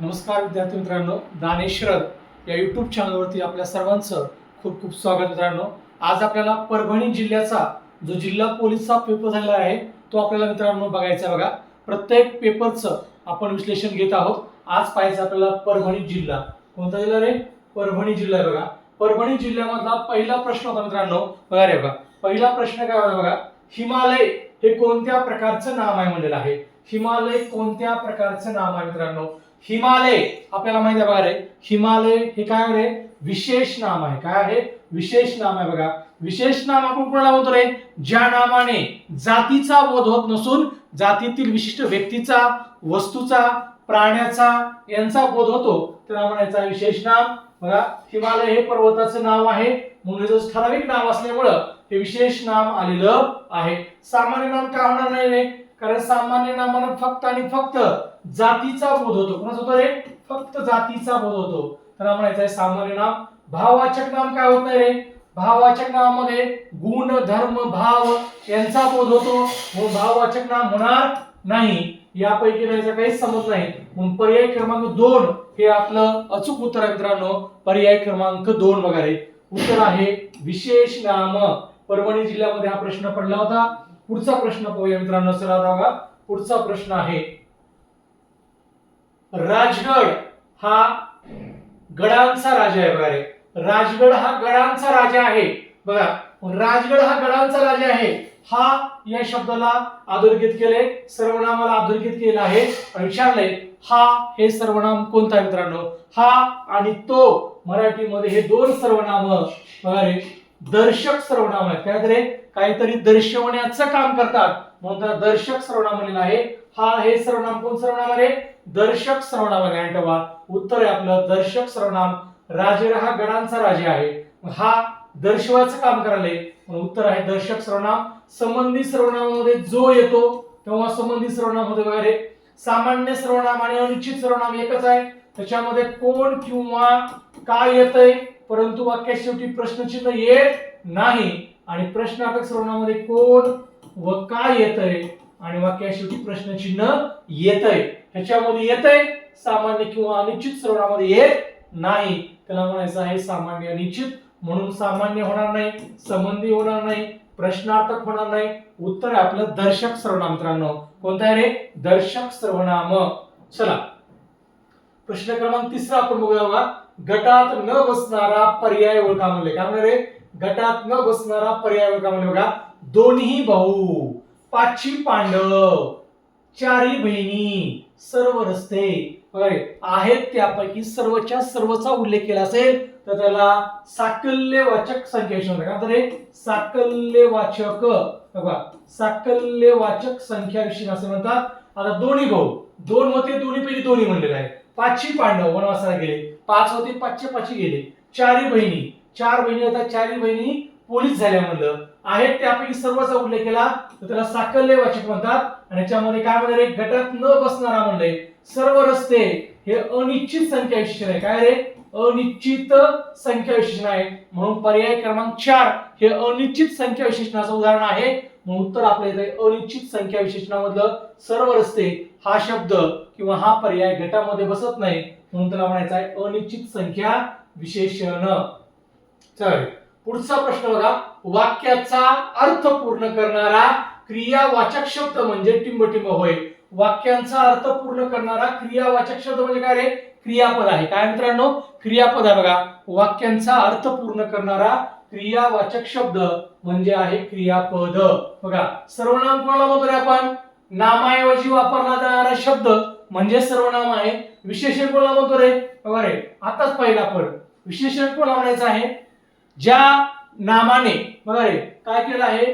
नमस्कार विद्यार्थी मित्रांनो दानेश्वर या यूट्यूब चॅनलवरती आपल्या सर्वांचं खूप खूप स्वागत मित्रांनो. आज आपल्याला परभणी जिल्ह्याचा जो जिल्हा पोलीसचा पेपर झालेला आहे तो आपल्याला मित्रांनो बघायचा बघा. प्रत्येक पेपरचं आपण विश्लेषण घेत आहोत. आज पाहायचं आपल्याला परभणी जिल्हा. कोणता जिल्हा रे? परभणी जिल्हा बघा. परभणी जिल्ह्यामधला पहिला प्रश्न होता मित्रांनो. बघा रे बघा. पहिला प्रश्न काय होता बघा? हिमालय हे कोणत्या प्रकारचं नाम आहे म्हणलेलं आहे? हिमालय कोणत्या प्रकारचं नाम आहे मित्रांनो? हिमालय आपल्याला माहिती आहे बघा रे. हिमालय हे काय रे? विशेष नाम आहे. काय आहे? विशेष नाम आहे बघा. विशेष नाम आपण कोणाला म्हणतो रे? ज्या नामाने जातीचा बोध होत नसून जातीतील विशिष्ट व्यक्तीचा वस्तूचा प्राण्याचा यांचा बोध होतो त्याला म्हणायचा विशेष नाम. बघा हिमालय हे पर्वताचं नाव आहे. म्हणून ठराविक नाव असल्यामुळं हे विशेष नाम आलेलं आहे. सामान्य नाम का होणार नाही रे? कारण सामान्य नामानं फक्त आणि फक्त जातीचा बोध होतो. कोणाचा होतो रे? फक्त जातीचा बोध होतो. तर म्हणायचं आहे सामान्य नाम भाववाचक नाम काय होत नाही रे? भाववाचक नामामध्ये गुण धर्म भाव यांचा बोध होतो. म्हणून भाववाचक नाम होणार नाही. यापैकी याचा काहीच समज नाही. म्हणून पर्याय क्रमांक दोन हे आपलं अचूक उत्तर आहे मित्रांनो. पर्याय क्रमांक दोन बघा रे. उत्तर आहे विशेष नाम. परभणी जिल्ह्यामध्ये हा प्रश्न पडला होता. पुढचा प्रश्न पाहूया मित्रांनो चला बघा. पुढचा प्रश्न आहे. राजगड हा गडांचा राजा आहे बघा रे. राजगड हा गडांचा राजा आहे. बघा राजगड हा गडांचा राजा आहे. हा या शब्दाला अधोरेखित केले सर्वनामाला अधोरेखित केलं आहे. विचारलंय हा हे सर्वनाम कोणता आहे मित्रांनो? हा आणि तो मराठीमध्ये हे दोन सर्वनाम बघा रे दर्शक सर्वनाम आहेत. काय रे काहीतरी दर्शवण्याचं काम करतात. म्हणून त्याला दर्शक सर्वनाम आहे. हा हे सर्वनाम कोण सर्वनाम आहे? दर्शक सर्वनाम आहे. ठेवा उत्तर आहे आपलं दर्शक सर्वनाम राजे हा गणांचा राजे आहे. हा दर्शवाचं काम करायला आहे उत्तर आहे दर्शक सर्वनाम. संबंधी सर्वनामामध्ये जो येतो तेव्हा संबंधी सर्वनामामध्ये वगैरे सामान्य सर्वनाम आणि अनिश्चित सर्वनाम एकच आहे. त्याच्यामध्ये कोण किंवा काय येतंय? परंतु वाक्यात शेवटी प्रश्नचिन्ह येत नाही. आणि प्रश्नार्थक सर्वनामामध्ये कोण व काय येतंय आणि वाक्यात शेवटी प्रश्नचिन्ह येतंय? ह्याच्यामध्ये येतंय सामान्य किंवा अनिश्चित सर्वनामामध्ये येत नाही. त्याला म्हणायचं आहे सामान्य अनिश्चित. म्हणून सामान्य होणार नाही संबंधी होणार नाही प्रश्नार्थक होणार नाही. उत्तर आहे आपलं दर्शक सर्वनाम मित्रांनो. कोणतं आहे रे? दर्शक सर्वनाम चला. प्रश्न क्रमांक तिसरा आपण बघूया बघा. गटात न बसणारा पर्याय ओळखा म्हणले. काय म्हणणार रे गटात न बसणारा पर्याय ओळखा म्हणजे बघा दोन्ही भाऊ पाचशी पांडव चारी बहिणी सर्व रस्ते आहेत त्यापैकी सर्वच्या सर्वचा उल्लेख केला असेल तर त्याला साकल्यवाचक संख्या विशेषण म्हणतात. काय साकल्यवाचक बघा साकल्यवाचक संख्या विशेषण असे म्हणतात. आता दोन्ही भाऊ दोन होते दोन्ही पैकी दोन्ही म्हणलेलं आहे पाचशी पांडव वनवासाला गेले. पाच होते पाचशे पाचशे गेले. चारही बहिणी चार बहिणी होता चारही बहिणी पोलीस झाल्या म्हणलं. आहेत त्यापैकी सर्वचा उल्लेख केला तर त्याला साकल्यवाचक म्हणतात. आणि याच्यामध्ये काय म्हणणार रे गटात न बसणारा म्हणले सर्व रस्ते हे अनिश्चित संख्या विशेषण आहे. काय रे? अनिश्चित संख्या विशेषण आहे. म्हणून पर्याय क्रमांक चार हे अनिश्चित संख्या विशेषणाचं उदाहरण आहे. म्हणून उत्तर आपल्या इथे अनिश्चित संख्या विशेषणामधलं सर्व रस्ते हा शब्द किंवा हा पर्याय गटामध्ये बसत नाही. म्हणून त्याला म्हणायचं आहे अनिश्चित संख्या विशेषण. चल. पुढचा प्रश्न बघा. वाक्याचा अर्थ पूर्ण करणारा क्रियावाचक शब्द म्हणजे टिंबटिंब होय. वाक्यांचा अर्थ पूर्ण करणारा क्रियावाचक शब्द म्हणजे काय रे? क्रियापद आहे. काय मित्रांनो? क्रियापद आहे बघा. वाक्यांचा अर्थ पूर्ण करणारा क्रियावाचक शब्द म्हणजे आहे क्रियापद. बघा. सर्वनाम कोणाला म्हणतो रे आपण? नामाऐवजी वापरला जाणारा शब्द म्हणजे सर्वनाम आहे. विशेषण कोणाला म्हणतो रे? बघा रे. आताच पाहिलं आपण. विशेषण कोणाला म्हणायचं आहे? ज्या नामाने बघा रे काय केलं आहे?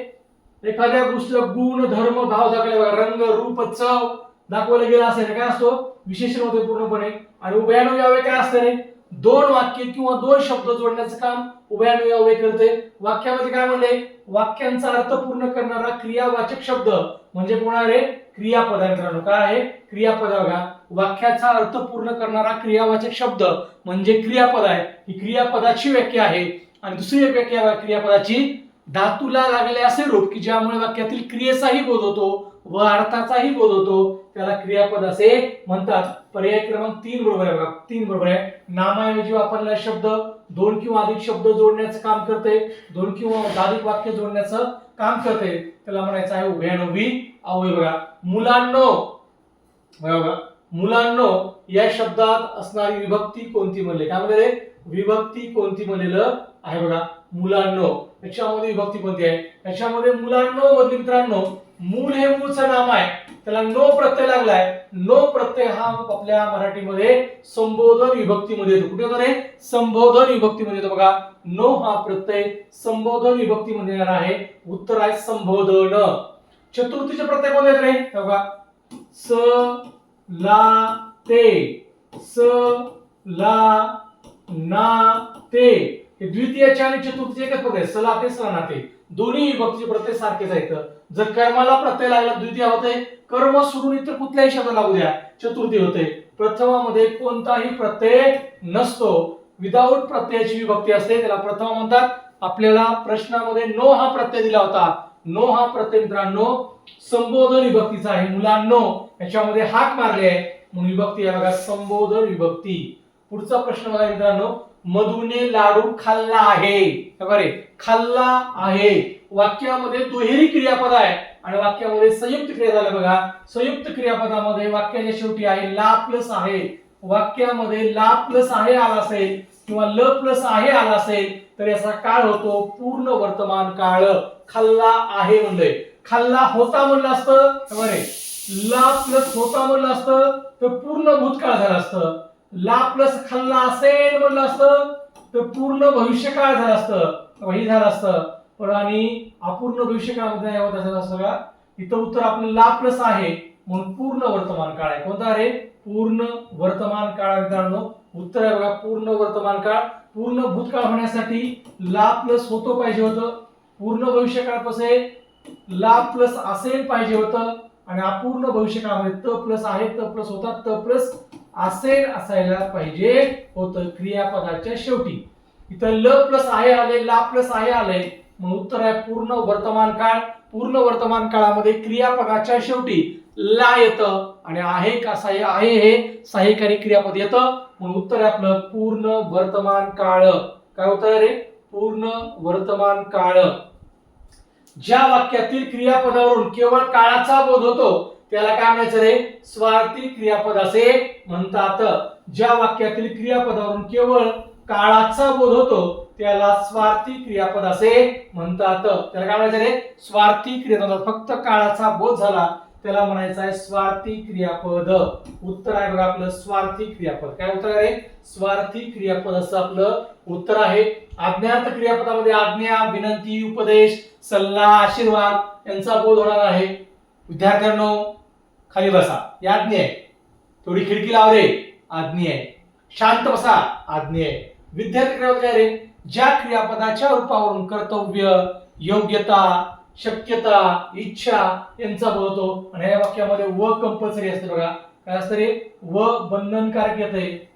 एखाद्या गोष्ट गुण धर्म भाव दाखवले बघा रंग रूप चव दाखवलं गेलं असेल काय असतो? विशेषण होते पूर्णपणे. आणि उभयानुयावे काय असतं रे? दोन वाक्य किंवा दोन शब्द जोडण्याचं काम उभयानुयावे करते वाक्यामध्ये काय म्हणले? वाक्यांचा अर्थ पूर्ण करणारा क्रियावाचक शब्द. म्हणजे कोण आहे रे? क्रियापद आहे मित्रांनो काय आहे? क्रियापद बघा. वाक्याचा अर्थ पूर्ण करणारा क्रियावाचक शब्द. म्हणजे क्रियापद आहे. ही क्रियापदाची व्याख्या आहे. आणि दुसरी एक व्याख्या क्रियापदाची. धातूला लागले असे रूप की ज्यामुळे वाक्यातील क्रियेचाही बोध होतो व अर्थाचाही बोध होतो. त्याला क्रियापद असे म्हणतात. पर्याय क्रमांक तीन बरोबर आहे बघा. तीन बरोबर आहे. नामाऐवजी वापरलेला शब्द दोन किंवा अधिक शब्द जोडण्याचं काम करते. दोन किंवा अधिक वाक्य जोडण्याचं काम करते. त्याला म्हणायचं आहे उभयानवी अवय बघा. मुलांनो बघा मुलांनो या शब्दात असणारी विभक्ती कोणती म्हणले? काय म्हणले विभक्ती कोणती म्हणलेलं? आहे बघा मुलांनो. याच्यामध्ये विभक्ती कोणती आहे? याच्यामध्ये मुलांनो मधली मित्रांनो मूल हे मूळचं नाम आहे. त्याला नो प्रत्यय लागलाय. नो प्रत्यय हा आपल्या मराठीमध्ये संबोधन विभक्तीमध्ये येतो. कुठे येतो रे? संबोधन विभक्तीमध्ये येतो बघा. नो हा प्रत्यय संबोधन विभक्तीमध्ये येणार आहे. उत्तर आहे संबोधन. चतुर्थीचे प्रत्यय कोण येत रे? बघा. स ला ते. स ला ना ते. द्वितीयाचे आणि चतुर्थीचे एकच प्रत्यय सला ते सनाते ते. दोन्ही विभक्तीचे प्रत्यय सारखेच आहेत. जर कर्माला प्रत्यय लागला द्वितीय होते कर्म सोडून इतर कुठल्याही शब्द लागू द्या. चतुर्थी होते प्रथमामध्ये कोणताही प्रत्यय नसतो. विदाऊट प्रत्ययाची विभक्ती असते त्याला प्रथमा म्हणतात. आपल्याला प्रश्नामध्ये नो हा प्रत्यय दिला होता. नो हा प्रत्यय मित्रांनो संबोधन विभक्तीचा आहे. मुलांनो याच्यामध्ये हाक मारले आहे. म्हणून विभक्ती या बघा संबोधन विभक्ती. पुढचा प्रश्न बघा मित्रांनो. मधुने लाडू खाल्ला आहे. बरे खाल्ला आहे. वाक्यामध्ये दुहेरी क्रियापद आहे आणि वाक्यामध्ये संयुक्त क्रिया झालं बघा. संयुक्त क्रियापदामध्ये वाक्याच्या शेवटी आहे ला प्लस आहे. वाक्यामध्ये ला प्लस आहे आला असेल किंवा ल प्लस आहे आला असेल तर याचा काळ होतो पूर्ण वर्तमान काळ. खाल्ला आहे म्हणजे खाल्ला होता म्हणलं असतं. बरे ला प्लस होता म्हणलं असतं तर पूर्ण भूतकाळ झालं असतं. ला प्लस खाल्ला असेल म्हणलं असतं तर पूर्ण भविष्य काळ झालं असतं. ही हे झालं असतं. पण आणि अपूर्ण भविष्यकाळामध्ये नाही होत असं असतं का? इथं उत्तर आपलं ला प्लस आहे म्हणून पूर्ण वर्तमान काळ आहे. कोणता आहे पूर्ण वर्तमान काळ मित्रांनो. उत्तर आहे बघा पूर्ण वर्तमान काळ. पूर्ण भूतकाळ होण्यासाठी ला प्लस होतो पाहिजे होतं. पूर्ण भविष्य भविष्यकाळ कसे? ला प्लस असेल पाहिजे होतं. आणि अपूर्ण भविष्यकाळामध्ये त प्लस आहे त प्लस होता त प्लस असेल असायला पाहिजे होतं क्रियापदाच्या शेवटी. इथं ल प्लस आहे आले ला प्लस आहे आले म्हणून उत्तर आहे पूर्ण वर्तमान काळ. पूर्ण वर्तमान काळामध्ये क्रियापदाच्या शेवटी ला येतं आणि आहे का साह्य आहे हे सहाय्यकारी क्रियापद येतं. म्हणून उत्तर आहे आपलं पूर्ण वर्तमान काळ. काय उत्तर रे? पूर्ण वर्तमान काळ. ज्या वाक्यातील क्रियापदावरून केवळ काळाचा बोध होतो त्याला काय म्हणायचं रे? स्वार्थी क्रियापद असे म्हणतात. ज्या वाक्यातील क्रियापदावरून केवळ काळाचा बोध होतो त्याला स्वार्थी क्रियापद असे म्हणतात. त्याला काय म्हणायचं रे? स्वार्थी क्रियापद फक्त काळाचा बोध झाला त्याला म्हणायचं आहे स्वार्थी क्रियापद. उत्तर आहे बघा आपलं स्वार्थी क्रियापद. काय उत्तर आहे स्वार्थी क्रियापद असं आपलं उत्तर आहे. अज्ञात क्रियापदामध्ये आज्ञा विनंती उपदेश सल्ला आशीर्वाद यांचा बोध होणार आहे. विद्यार्थ्यांनो खाली बसा. ही आज्ञा आहे. थोडी खिडकी लाव रे. आज्ञा आहे. शांत बसा. आज्ञा आहे. विद्यार्थी क्रियापद काय रे ज्या क्रियापदाच्या रूपावरून कर्तव्य योग्यता शक्यता इच्छा यांचा बोलतो आणि या वाक्यामध्ये व कंपल्सरी असते बघा. काय असतं रे? व बंधनकारक येते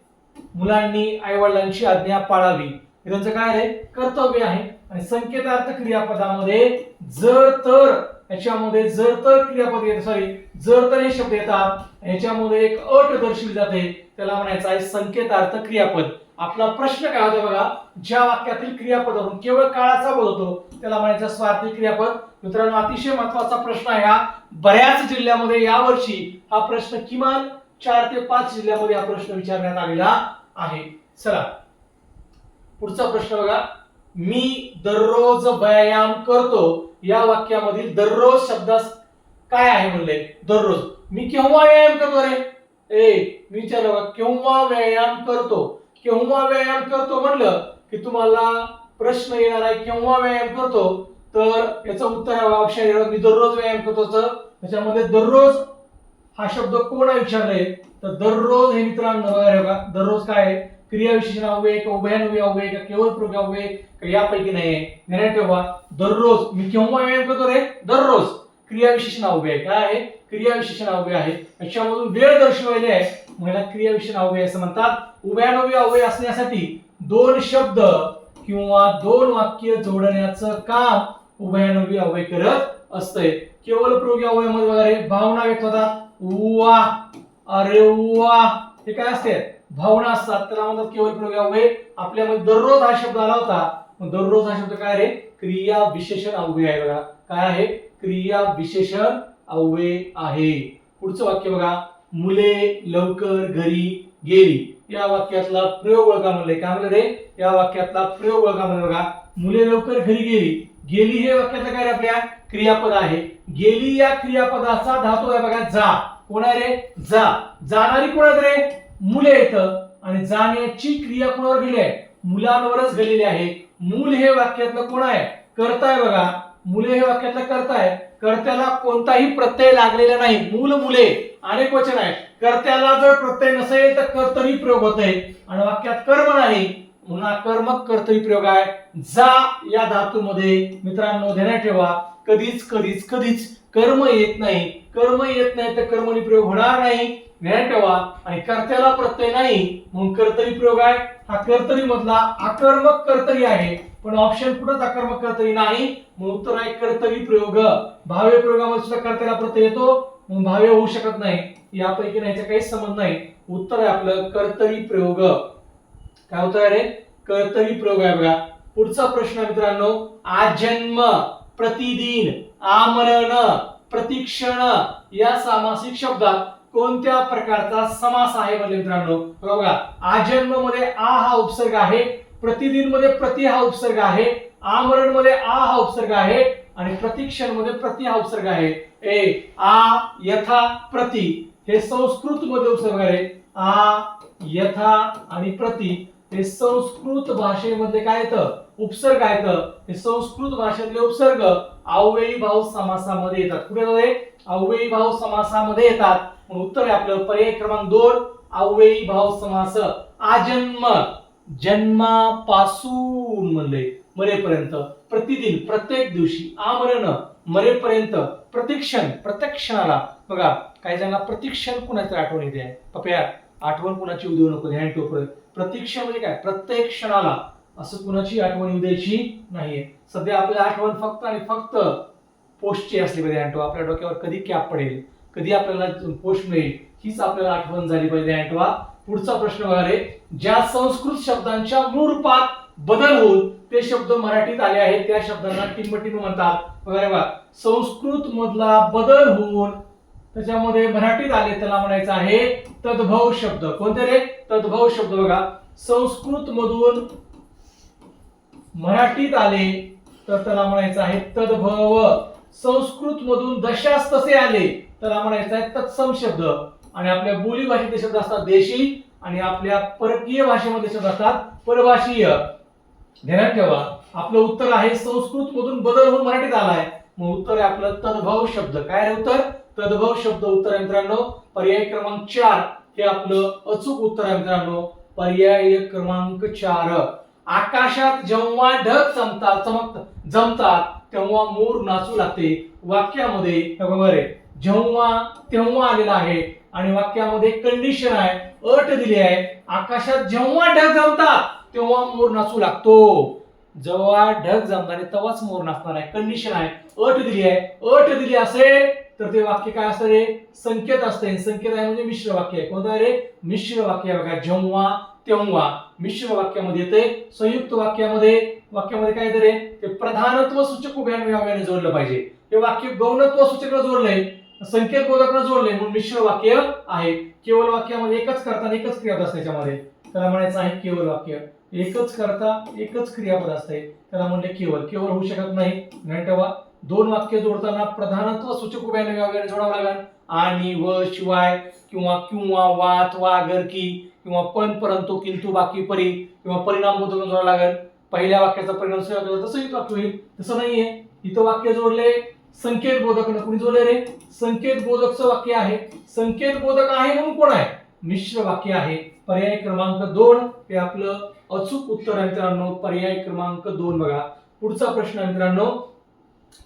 मुलांनी आई वडिलांची आज्ञा पाळावी. हे त्यांचं काय आहे कर्तव्य आहे. आणि संकेतार्थ क्रियापदामध्ये जर तर याच्यामध्ये जर तर क्रियापद येत सॉरी जर तर हे शब्द येतात याच्यामध्ये एक अट दर्शवली जाते. त्याला म्हणायचं आहे संकेतार्थ क्रियापद. आपला प्रश्न काय होता बघा ज्या वाक्यातील क्रियापदावरून केवळ काळाचा बोध होतो त्याला म्हणायचं स्वार्थी क्रियापद. मित्रांनो अतिशय महत्त्वाचा प्रश्न आहे हा. बऱ्याच जिल्ह्यामध्ये यावर्षी हा प्रश्न किमान चार ते पाच जिल्ह्यामध्ये हा प्रश्न विचारण्यात आलेला आहे. चला. पुढचा प्रश्न बघा. मी दररोज व्यायाम करतो. या वाक्यामधील दररोज शब्दास काय आहे म्हणले? दररोज. मी केव्हा व्यायाम करतो रे? ए मी विचारलं केव्हा व्यायाम करतो? केव्हा व्यायाम करतो म्हणलं की तुम्हाला प्रश्न येणार आहे केव्हा व्यायाम करतो? तर याचं उत्तर आहे बघा, मी दररोज व्यायाम करतो तर त्याच्यामध्ये दररोज हा शब्द कोण विचारले तर दररोज हे मित्रांनो दररोज काय आहे? क्रियाविशेषण अव्यय का उभयान्वय अव्यय का केवळ प्रयोग अव्यय का यापैकी नाही आहे निर्णय ठेवा. दररोज मी केव्हा व्यायाम करतो रे? दररोज. क्रियाविशेषण अव्यय. काय आहे? क्रियाविशेषण अव्यय आहे. याच्यामधून वेळ दर्शवलेली आहे. मला क्रियाविशेषण अव्यय असं म्हणतात. उभयान्वय अव्यय असण्यासाठी दोन शब्द किंवा दोन वाक्य जोडण्याचं काम उभयान्वय अव्यय करत असतंय. केवळ प्रयोगी अव्ययामध्ये वगैरे भावना व्यक्त होतात. वा. अरे वा. हे काय असते भावना असतात त्याला म्हणतात केवळ प्रयोग अव्यय आपल्यामध्ये दररोज हा शब्द आला होता. दररोज हा शब्द काय रे? क्रिया विशेषण अव्यय आहे बघा. काय आहे? क्रिया विशेषण अव्यय आहे. पुढचं वाक्य बघा. मुले लवकर घरी गेली. या वाक्यातला प्रयोग ओळखा म्हणले काय म्हणलं रे? या वाक्यातला प्रयोग ओळखा म्हणलं बघा. मुले लवकर घरी गेली. गेली हे वाक्यातलं काय रे आपल्या? क्रियापद आहे. गेली या क्रियापदाचा धातू आहे बघा. जा. कोण आहे रे? जा. जाणारी कोण आहेत रे? मुले येतं आणि जाण्याची क्रिया कोणावर गेली आहे? मुलांवरच गेलेली आहे. मूल हे वाक्यातलं कोण आहे? करताय बघा. मुले हे वाक्यातलं करताय कर्त्याला कोणताही प्रत्यय लागलेला नाही. मूल मुले अनेक वचन आहे कर्त्याला जर प्रत्यय नसेल तर कर्तरी प्रयोग होत आहे आणि वाक्यात कर्म नाही पुन्हा कर्मक कर्तरी प्रयोग आहे. जा या धातूमध्ये. मित्रांनो ध्यानात ठेवा. कधीच कधीच कधीच कर्म येत नाही. कर्म येत नाही तर कर्मनी प्रयोग होणार नाही. ज्ञान ठेवा आणि कर्त्याला प्रत्यय नाही म्हणून कर्तरी प्रयोग आहे. हा कर्तरी मधला आकर्मक कर्तरी आहे. पण ऑप्शन कुठंच आकर्मक कर्तरी नाही मग उत्तर आहे कर्तरी प्रयोग. भाव्य प्रयोगामध्ये सुद्धा कर्त्याला प्रत्यय येतो मग भाव्य होऊ शकत नाही. यापैकी नाही काहीच संबंध नाही. उत्तर आहे आपलं कर्तरी प्रयोग. काय उत्तर आहे रे? कर्तरी प्रयोग आहे बघा. पुढचा प्रश्न आहे मित्रांनो आजन्म प्रतिदिन आमरण प्रतिक्षण या सामासिक शब्दात कोणत्या प्रकारचा समास आहे म्हणजे मित्रांनो? बघा आजन्ममध्ये आ हा उपसर्ग आहे प्रतिदिनमध्ये प्रति हा उपसर्ग आहे आमरणमध्ये आ हा उपसर्ग आहे आणि प्रतिक्षणमध्ये प्रति हा उपसर्ग आहे. ए आ यथा प्रति हे संस्कृत मध्ये उपसर्ग आहे आ यथा आणि प्रति हे संस्कृत भाषेमध्ये काय येतं? उपसर्ग आहेत हे संस्कृत भाषेतले उपसर्ग अव्ययी भाव समासामध्ये येतात. कुठे येतात अव्ययी भाव समासामध्ये येतात. म्हणून उत्तर आहे आपलं पर्याय क्रमांक दोन अव्ययी भाव समास आजन्म जन्मापासून म्हणले मरेपर्यंत प्रतिदिन प्रत्येक दिवशी आमरण मरेपर्यंत प्रतिक्षण प्रत्येक क्षणाला बघा काही जणांना प्रतिक्षण कुणाचं आठवण येते. पप्या आठवण कुणाची उद्या नको ध्यान टोपर परत. म्हणजे काय? प्रत्येक क्षणाला असं कुणाची आठवण येऊ द्यायची नाहीये. सध्या आपली आठवण फक्त आणि फक्त पोस्टची असली पाहिजे अँटो आपल्या डोक्यावर कधी कॅप पडेल? कधी आपल्याला पोस्ट मिळेल हीच आपल्याला आठवण झाली पाहिजे. अँटवा पुढचा प्रश्न बघा रे ज्या संस्कृत शब्दांच्या मूळ रूपात बदल होऊन ते शब्द मराठीत आले आहेत त्या शब्दांना टिंबटिंब म्हणतात. बघा संस्कृत मधला बदल होऊन त्याच्यामध्ये मराठीत आले त्याला म्हणायचं आहे तद्भव शब्द. कोणते रे? तद्भव शब्द बघा. संस्कृत मधून मराठीत आले तर त्याला म्हणायचं आहे तद्भव. संस्कृत मधून दशास तसे आले. तर आम्हाला याचा आहे तत्सम शब्द आणि आपल्या बोली भाषेतले शब्द असतात देशी आणि आपल्या परकीय भाषेमध्ये शब्द असतात परभाषीय. ध्यानात ठेवा. आपलं उत्तर आहे संस्कृत मधून बदल होऊन मराठीत आलाय. मग उत्तर आहे आपलं तद्भव शब्द. काय आहे उत्तर? तद्भव शब्द उत्तर आहे मित्रांनो. पर्याय क्रमांक चार हे आपलं अचूक उत्तर आहे मित्रांनो. पर्याय क्रमांक चार. आकाशात जेव्हा ढग चमतात चमक जमतात तेव्हा मोर नाचू लागते. वाक्यामध्ये बरोबर आहे जेव्हा तेव्हा आलेला आहे आणि वाक्यामध्ये कंडिशन आहे अट दिली आहे आकाशात जेव्हा ढग जमतात तेव्हा मोर नाचू लागतो. जेव्हा ढग जमणार आहे तेव्हाच मोर नाचणार आहे. कंडिशन आहे अट दिली आहे अट दिली असेल तर ते वाक्य काय असतं रे? संकेत असते. संकेत आहे म्हणजे मिश्र वाक्य. आहे कोणतं आहे रे? मिश्र वाक्य. आहे बघा जेव्हा तेव्हा मिश्र वाक्यामध्ये येते संयुक्त वाक्यामध्ये वाक्यामध्ये काय येतं रे? ते प्रधानत्व सूचक उभ्या जोडलं पाहिजे. हे वाक्य गौणत्व सूचक जोडलंय. संकेत बोधकनं जोडले. म्हणून मिश्र वाक्य आहे. केवळ वाक्यामध्ये एकच करता एकच क्रियापद असते त्याच्यामध्ये त्याला म्हणायचं आहे केवळ वाक्य. एकच करता एकच क्रियापद असते. त्याला म्हणले केवळ केवळ होऊ शकत नाही. ठेवा. दोन वाक्य जोडताना प्रधानत्व सूचक उभ्याने वगैरे जोडावं लागेल. आणि व शिवाय किंवा किंवा वात वागर की किंवा पण परंतु किंतु बाकी परी किंवा परिणाम बोधक जोडावं लागेल. पहिल्या वाक्याचा परिणाम दुसऱ्या तसंही तसं वाक्य होईल. तसं नाहीये. इथं वाक्य जोडले संकेत बोधक कुणी जोडले रे? संकेत बोधकचं वाक्य आहे. संकेत बोधक आहे म्हणून कोण आहे? मिश्र वाक्य आहे. पर्याय क्रमांक दोन. हे आपलं अचूक उत्तर आहे मित्रांनो. पर्याय क्रमांक दोन बघा. पुढचा प्रश्न आहे मित्रांनो.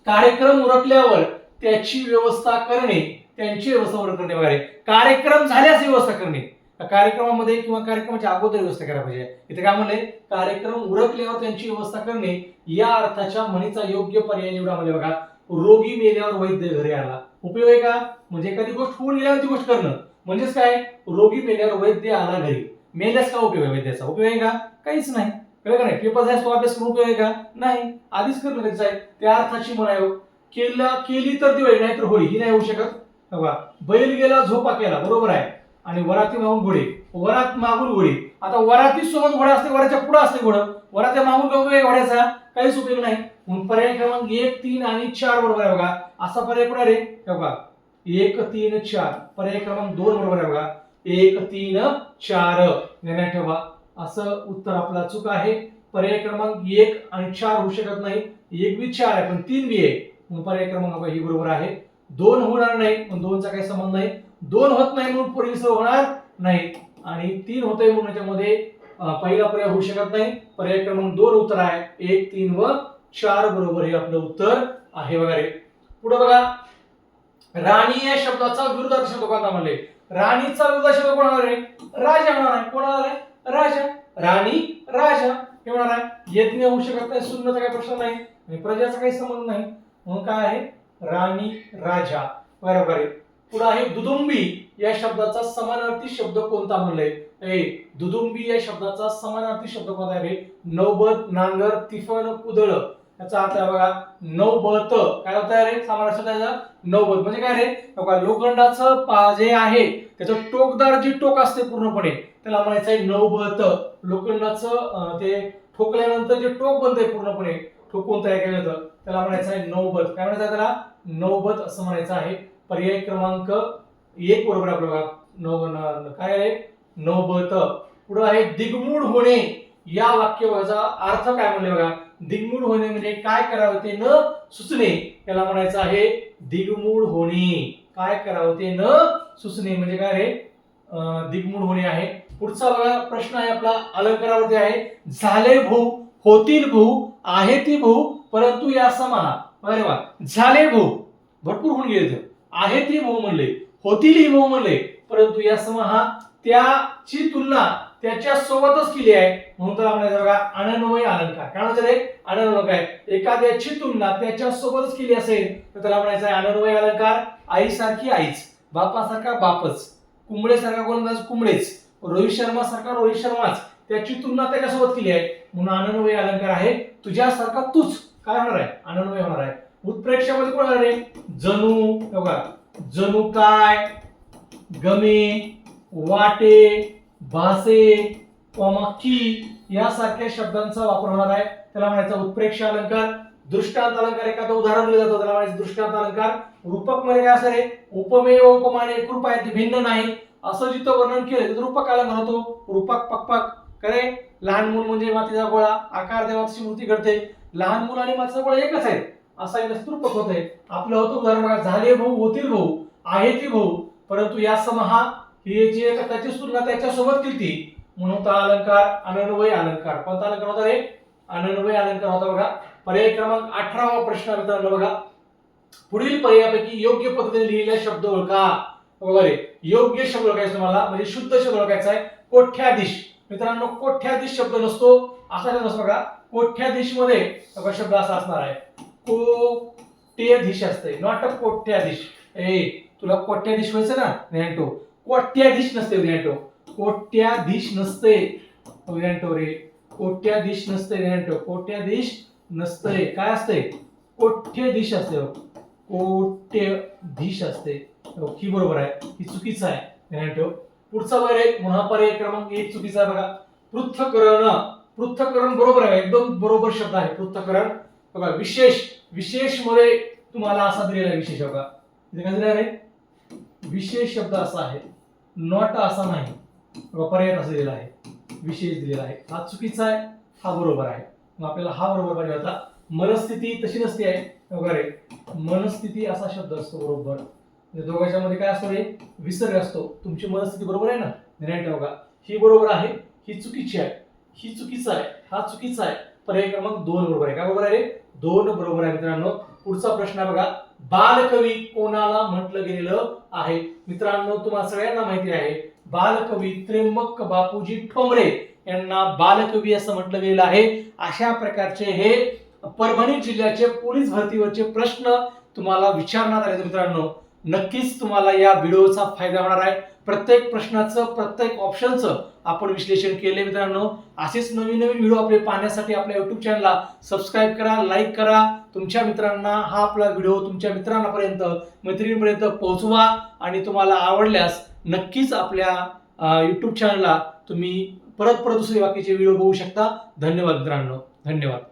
कार्यक्रम उरकल्यावर त्याची व्यवस्था करणे त्यांची व्यवस्था उरक करणे वगैरे. कार्यक्रम झाल्यास व्यवस्था करणे. कार्यक्रमामध्ये किंवा कार्यक्रमाच्या अगोदर व्यवस्था करायला पाहिजे. इथे काय म्हणले? कार्यक्रम उरकल्यावर त्यांची व्यवस्था करणे या अर्थाच्या म्हणीचा योग्य पर्याय निवडा म्हणजे बघा. रोगी मेल्यावर वैद्य घरी आला. उपयोग आहे का? म्हणजे एखादी गोष्ट होऊन गेल्यावर ती गोष्ट करणं. म्हणजेच काय? रोगी मेल्यावर वैद्य आला घरी. मेल्यास का उपयोग आहे वैद्याचा? उपयोग आहे का? काहीच नाही. खरं का नाही? पेपर जायचं तो अभ्यास करून उपयोग आहे का? नाही. आधीच करणं गरजेचं आहे. त्या अर्थाची म्हणायो हो. केला केली तर दिवाळी नाही तर होळी. ही नाही होऊ शकत. बघा. बैल गेला झोपा केला. बरोबर आहे. आणि वराती मागून घोडे. वरात मागून घोडे. आता वराती सोबत घोडा असते वराच्या पुढे असते घोडं. वराच्या मागून उपयोग आहे घोड्याचा काहीच उपयोग नाही. म्हणून पर्याय क्रमांक एक तीन आणि चार बरोबर आहे बघा. असा पर्याय कुठे रे? बघा. एक तीन चार. पर्याय क्रमांक दोन बरोबर आहे बघा. एक तीन चार. निर्णय ठेवा. असं उत्तर आपला चूक आहे. पर्याय क्रमांक एक आणि चार होऊ शकत नाही. एक बी चार आहे पण तीन बी आहे. म्हणून पर्याय क्रमांक ही बरोबर आहे. दोन होणार नाही पण दोनचा काही संबंध नाही. दोन होत नाही म्हणून परिसर होणार नाही. आणि तीन होतंय म्हणून याच्यामध्ये पहिला पर्याय होऊ शकत नाही. पर्याय क्रमांक दोन उत्तर आहे. एक तीन व चार बरोबर हे आपलं उत्तर आहे वगैरे. पुढे बघा. राणी या शब्दाचा विरुद्धार्थ शब्द कोणता म्हणले? राणीचा विरुद्ध शब्द कोण होणार आहे राजा होणार आहे कोण होणार आहे राजा. राणी राजा हे होणार आहे यज्ञ होऊ शकत नाही शून्यचा काही प्रश्न नाही आणि प्रजाचा काही संबंध नाही. म्हणून काय आहे? राणी राजा. बरोबर आहे. पुढे आहे दुदुंबी या शब्दाचा समानार्थी शब्द कोणता म्हणले? ए दुदुंबी या शब्दाचा समानार्थी शब्द कोणता आहे रे? नौबत नांगर तिफन कुदळ. याचा अर्थ आहे बघा नौबत. काय होत आहे रे? सामान्य त्याचा याचा? नौबत. म्हणजे काय रे? बघा लोखंडाचं पा जे आहे त्याचं टोकदार जी टोक असते पूर्णपणे त्याला म्हणायचं आहे नौबत. लोखंडाचं ते ठोकल्यानंतर जे टोक बनतंय पूर्णपणे ठोकून तयार केलं होतं? त्याला म्हणायचं आहे नवबत काय म्हणायचं आहे त्याला? नवबत असं म्हणायचं आहे. पर्याय क्रमांक एक बरोबर आपलं बघा. नौ काय आहे? नौबत. पुढं आहे दिग्मूढ होणे. या वाक्याचा अर्थ काय म्हणले बघा? दिग्मूढ होणे म्हणजे काय करावे ते न सुचणे त्याला म्हणायचं आहे दिग्मूढ होणे. काय करावं ते न सुचणे म्हणजे काय रे दिग्मूढ होणे आहे. पुढचा बघा प्रश्न आहे आपला अलंकारावरती आहे. झाले भाऊ होतील भाऊ आहे ती भाऊ परंतु या समाना. अरे वा झाले भाऊ भरपूर होऊन गेले आहे ती भाऊ म्हणले होतीलही भाऊ म्हणले परंतु या समहा त्याची तुलना त्याच्या सोबतच केली आहे. म्हणून त्याला म्हणायचं बघा अनन्वय अलंकार. काय म्हणायचं रे अनन्वय काय? एखाद्याची तुलना त्याच्या सोबतच केली असेल तर त्याला म्हणायचं आहे अनन्वय अलंकार आईसारखी आईच बापासारखा बापच कुंबळेसारखा गोलंदाज कुंबळेच रोहित शर्मा सारखा रोहित शर्माच त्याची तुलना त्याच्यासोबत केली आहे. म्हणून अनन्वय अलंकार आहे. तुझ्यासारखा तूच. काय होणार आहे? अनन्वय होणार आहे. उत्प्रेक्षामध्ये कोण होणार आहे? जणू. बघा. जणू काय? गमे. वाटे. भासे कॉमा की यासारख्या शब्दांचा वापर होणार आहे. त्याला म्हणायचं उत्प्रेक्ष अलंकार. दृष्टांत अलंकार एखादं उदाहरण दिलं जातं. त्याला म्हणायचं दृष्टांत अलंकार. रूपकमध्ये काय असं रे? उपमेय उपमाने कृपा आहे ते भिन्न नाही. असं जिथं वर्णन केलं तिथं रूपक अलंकार होतो. रूपक पकपक. करे लहान मूल म्हणजे मातीचा गोळा. आकार देवाची मूर्ती घडते. लहान मूल आणि मातीचा गोळा एकच आहे. असा एक रूपक होत आहे आपलं होतं उदाहरण झाले भाऊ होतील भाऊ. आहे ती भाऊ? परंतु या समहा ही जी आहे त्याची तुलना त्याच्यासोबत केली म्हणून तो अलंकार अनन्वय अलंकार. कोणता अलंकार होता रे? अनन्वय अलंकार होता बघा. पर्याय क्रमांक अठरावा प्रश्न मित्रांनो बघा. पुढील पर्यायापैकी योग्य पद्धतीने लिहिलेला शब्द ओळखा. बघा योग्य शब्द ओळखायचा तुम्हाला. म्हणजे शुद्ध शब्द ओळखायचा आहे. कोठ्याधीश. मित्रांनो कोठ्याधीश शब्द नसतो. असा नसतो बघा. कोठ्याधीशमध्ये बघा शब्द असा असणार आहे. कोट्याधीश असते नॉट अ कोठ्याधीश. ए तुला कोठ्याधीश व्हायचं ना? नॅन्टो कोट्याधीश नसते नॅन्टो कोट्याधीश नसते नॅन्टो रे. कोट्याधीश नसते नॅन्टो कोट्याधीश नसते. काय असते? कोठ्यधीश असते? कोट्यधीश असते? हो, ही बरोबर आहे. ही चुकीचं आहे नॅन्टो पुढचा पर्याय महापर्याय क्रमांक एक चुकीचा आहे बघा. पृथ्थकरण पृथ्थकरण बरोबर आहे. एकदम बरोबर शब्द आहे पृथ्थकरण. बघा विशेष विशेषमध्ये तुम्हाला असा दिलेला विशेष बघा. काय दिलेला आहे? विशेष शब्द असा आहे. नॉट असा नाही. बघा पर्याय असं दिलेला आहे. विशेष दिलेला आहे. हा चुकीचा आहे हा बरोबर आहे. मग आपल्याला हा बरोबर पाहिजे. होता मनस्थिती तशी नसते आहे. वगैरे. मनस्थिती असा शब्द असतो बरोबर. म्हणजे दोघांच्या मध्ये काय असतो रे? विसर्ग असतो. तुमची मनस्थिती बरोबर आहे ना? निर्णय ठेवा ही बरोबर आहे ही चुकीची आहे. ही चुकीचं आहे हा चुकीचा आहे. पर्याय क्रमांक दोन बरोबर आहे. काय बरोबर आहे रे? दोन बरोबर आहे मित्रांनो. पुढचा प्रश्न आहे बघा. बालकवी कोणाला म्हटलं गेलेलं आहे? मित्रांनो तुम्हाला सगळ्यांना माहिती आहे बालकवी त्र्यंबक बापूजी ठोंबरे यांना बालकवी असं म्हटलं गेलेलं आहे. अशा प्रकारचे हे परभणी जिल्ह्याचे पोलीस भरतीवरचे प्रश्न तुम्हाला विचारण्यात आले मित्रांनो. नक्कीच तुम्हाला या व्हिडिओचा फायदा होणार आहे. प्रत्येक प्रश्नाचं प्रत्येक ऑप्शनचं आपण विश्लेषण केले मित्रांनो. असेच नवीन नवीन व्हिडिओ आपले पाहण्यासाठी आपल्या युट्यूब चॅनलला सबस्क्राईब करा लाईक करा. तुमच्या मित्रांना हा आपला व्हिडिओ तुमच्या मित्रांपर्यंत मैत्रिणीपर्यंत पोहोचवा आणि तुम्हाला आवडल्यास नक्कीच आपल्या युट्यूब चॅनलला तुम्ही परत परत दुसरे बाकीचे व्हिडिओ बघू शकता. धन्यवाद मित्रांनो. धन्यवाद.